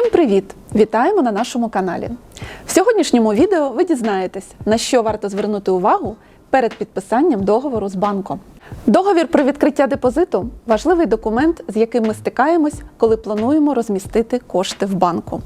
Всім привіт! Вітаємо на нашому каналі. В сьогоднішньому відео ви дізнаєтесь, на що варто звернути увагу перед підписанням договору з банком. Договір про відкриття депозиту важливий документ, з яким ми стикаємось, коли плануємо розмістити кошти в банку.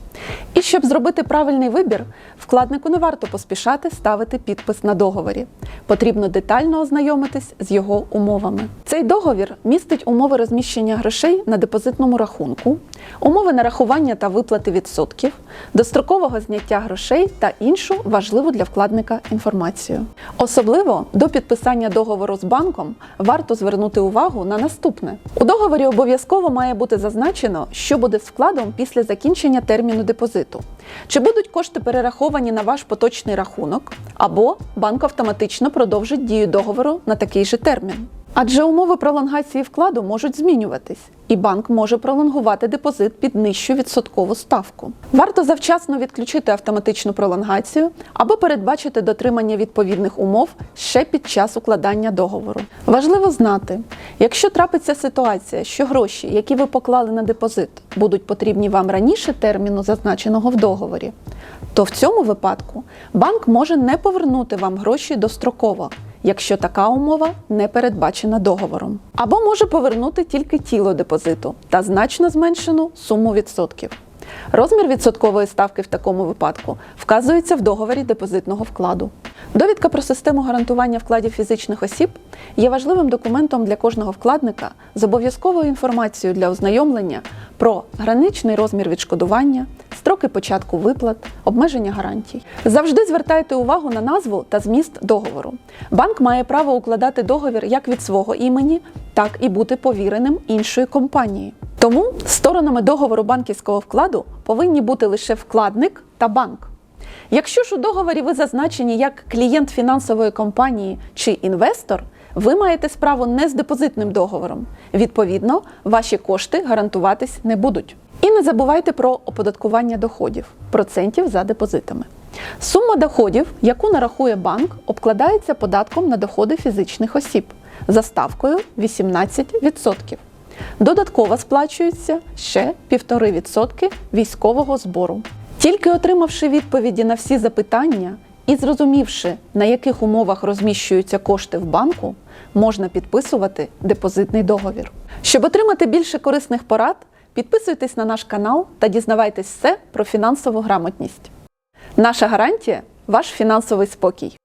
І щоб зробити правильний вибір, вкладнику не варто поспішати ставити підпис на договорі. Потрібно детально ознайомитись з його умовами. Цей договір містить умови розміщення грошей на депозитному рахунку, умови нарахування та виплати відсотків, дострокового зняття грошей та іншу важливу для вкладника інформацію. Особливо до підписання договору з банком варто звернути увагу на наступне: у договорі обов'язково має бути зазначено, що буде з вкладом після закінчення терміну депозиту. Чи будуть кошти перераховані на ваш поточний рахунок, або банк автоматично продовжить дію договору на такий же термін. Адже умови пролонгації вкладу можуть змінюватись, і банк може пролонгувати депозит під нижчу відсоткову ставку. Варто завчасно відключити автоматичну пролонгацію або передбачити дотримання відповідних умов ще під час укладання договору. Важливо знати, якщо трапиться ситуація, що гроші, які ви поклали на депозит, будуть потрібні вам раніше терміну, зазначеного в договорі, то в цьому випадку банк може не повернути вам гроші достроково якщо така умова не передбачена договором. Або може повернути тільки тіло депозиту та значно зменшену суму відсотків. Розмір відсоткової ставки в такому випадку вказується в договорі депозитного вкладу. Довідка про систему гарантування вкладів фізичних осіб є важливим документом для кожного вкладника з обов'язковою інформацією для ознайомлення про граничний розмір відшкодування, строки початку виплат, обмеження гарантій. Завжди звертайте увагу на назву та зміст договору. Банк має право укладати договір як від свого імені, так і бути повіреним іншої компанії. Тому сторонами договору банківського вкладу повинні бути лише вкладник та банк. Якщо ж у договорі ви зазначені як клієнт фінансової компанії чи інвестор, ви маєте справу не з депозитним договором. Відповідно, ваші кошти гарантуватись не будуть. І не забувайте про оподаткування доходів процентів за депозитами. Сума доходів, яку нарахує банк, обкладається податком на доходи фізичних осіб за ставкою 18%. Додатково сплачується ще 1,5% військового збору. Тільки отримавши відповіді на всі запитання і зрозумівши, на яких умовах розміщуються кошти в банку, можна підписувати депозитний договір. Щоб отримати більше корисних порад, підписуйтесь на наш канал та дізнавайтесь все про фінансову грамотність. Наша гарантія ваш фінансовий спокій.